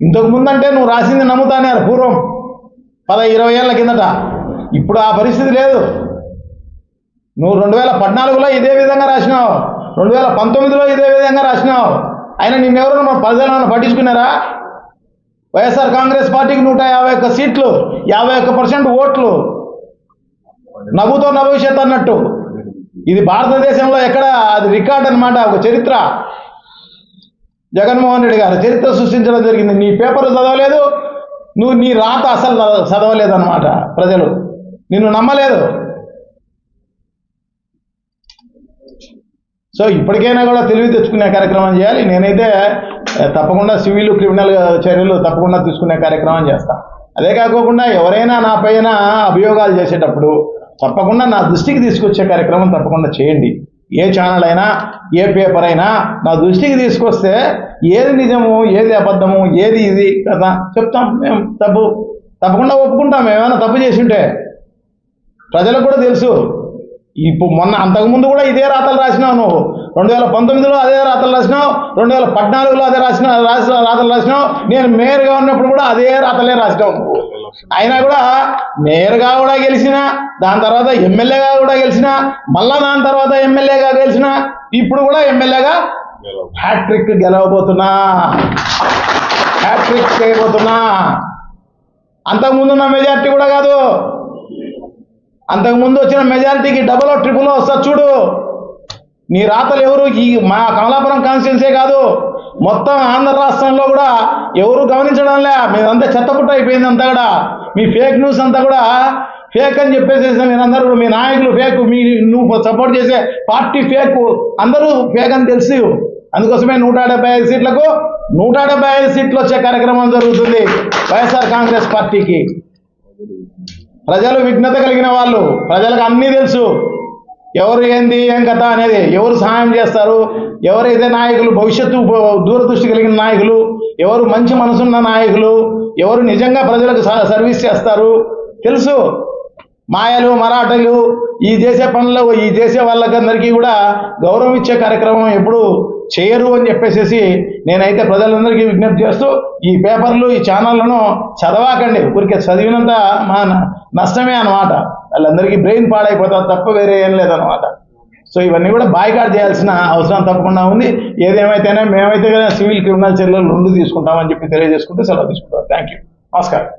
ఇంతకు ముందంటే నువ్వు రాసింది నమ్ముతానే పూర్వం. పద ఇరవై ఏళ్ళ కిందట. ఇప్పుడు ఆ పరిస్థితి లేదు. నువ్వు రెండు వేల పద్నాలుగులో ఇదే విధంగా రాసినావు. రెండు వేల పంతొమ్మిదిలో ఇదే విధంగా రాసినావు. అయినా నిన్నెవరు మన ప్రజలను పట్టించుకున్నారా? వైఎస్ఆర్ కాంగ్రెస్ పార్టీకి నూట యాభై ఒక్క సీట్లు యాభై ఒక్క పర్సెంట్ ఓట్లు. నవ్వుతో నవ్వు అన్నట్టు. ఇది భారతదేశంలో ఎక్కడ అది రికార్డ్ అన్నమాట ఒక చరిత్ర. జగన్మోహన్ రెడ్డి గారు చరిత్ర సృష్టించడం జరిగింది. నీ పేపర్ చదవలేదు. నువ్వు నీ రాత అసలు చదవలేదు అనమాట ప్రజలు. నిన్ను నమ్మలేదు. సో ఇప్పటికైనా కూడా తెలివి తెచ్చుకునే కార్యక్రమం చేయాలి. నేనైతే తప్పకుండా సివిల్ క్రిమినల్ చర్యలు తప్పకుండా తీసుకునే కార్యక్రమం చేస్తాను అదే కాకుండా ఎవరైనా నా పైన అభియోగాలు చేసేటప్పుడు తప్పకుండా నా దృష్టికి తీసుకొచ్చే కార్యక్రమం తప్పకుండా చేయండి. ఏ ఛానల్ అయినా ఏ పేపర్ అయినా నా దృష్టికి తీసుకొస్తే ఏది నిజము ఏది అబద్ధము ఏది ఇది కదా చెప్తాం మేము తప్పు. తప్పకుండా ఒప్పుకుంటాం ఏమైనా తప్పు చేసి ఉంటే. ప్రజలకు కూడా తెలుసు. ఇప్పుడు మొన్న అంతకుముందు కూడా ఇదే రాతలు రాసినావు నువ్వు. రెండు వేల పంతొమ్మిదిలో అదే రాతలు రాసినావు. రెండు వేల పద్నాలుగులో అదే రాసిన రాసిన రాతలు రాసినావు. నేను మేయర్గా ఉన్నప్పుడు కూడా అదే రాతలే రాసినావు. నువ్వు అయినా కూడా మేయర్గా కూడా గెలిచిన దాని తర్వాత ఎమ్మెల్యేగా కూడా గెలిచిన మళ్ళా దాని తర్వాత ఎమ్మెల్యేగా గెలిచిన ఇప్పుడు కూడా ఎమ్మెల్యేగా హ్యాట్రిక్ గెలవబోతున్నా. హ్యాట్రిక్ చేయబోతున్నా. అంతకుముందు ఉన్న మెజార్టీ కూడా కాదు. అంతకుముందు వచ్చిన మెజారిటీకి డబల్ ట్రిపుల్ వస్తా చూడు. నీ రాతలు ఎవరు? ఈ మా కమలాపురం కాన్స్టిట్యున్సీ కాదు. మొత్తం ఆంధ్ర రాష్ట్రంలో కూడా ఎవరు గమనించడంలే. మీరంతా చెత్తపుట్ట అయిపోయింది అంతా కూడా. మీ ఫేక్ న్యూస్ అంతా కూడా ఫేక్ అని చెప్పేసి మీరందరూ మీ నాయకులు ఫేక్ మీ నువ్వు సపోర్ట్ చేసే పార్టీ ఫేక్ అందరూ ఫేక్ అని తెలుసు. అందుకోసమే నూట డెబ్బై ఐదు సీట్లకు నూట డెబ్బై ఐదు సీట్లు వచ్చే కార్యక్రమం జరుగుతుంది వైఎస్ఆర్ కాంగ్రెస్ పార్టీకి. ప్రజలు విఘ్నత కలిగిన వాళ్ళు ప్రజలకు అన్నీ తెలుసు. ఎవరు ఏంది ఏం కథ అనేది ఎవరు సహాయం చేస్తారు? ఎవరైతే నాయకులు భవిష్యత్తు దూరదృష్టి కలిగిన నాయకులు ఎవరు మంచి మనసున్న నాయకులు ఎవరు నిజంగా ప్రజలకు స- సర్వీస్ చేస్తారు? తెలుసు. మాయలు మరాఠలు ఈ చేసే పనులు ఈ చేసే వాళ్ళకందరికీ కూడా గౌరవం ఇచ్చే కార్యక్రమం ఎప్పుడు చేయరు అని చెప్పేసి నేనైతే ప్రజలందరికీ విజ్ఞప్తి చేస్తూ ఈ పేపర్లు ఈ ఛానళ్ళను చదవాకండి. ఊరికే చదివినంత మా న- నష్టమే అన్నమాట. వాళ్ళందరికీ బ్రెయిన్ పాడైపోతాం తప్ప వేరే ఏం లేదనమాట సో ఇవన్నీ కూడా బాయ్కాట్ చేయాల్సిన అవసరం తప్పకుండా ఉంది. ఏదేమైతేనే మేమైతే సివిల్ క్రిమినల్ చర్యలు రెండు తీసుకుంటామని చెప్పి తెలియజేసుకుంటూ సెలవు తీసుకుంటాం థ్యాంక్ యూ నమస్కారం.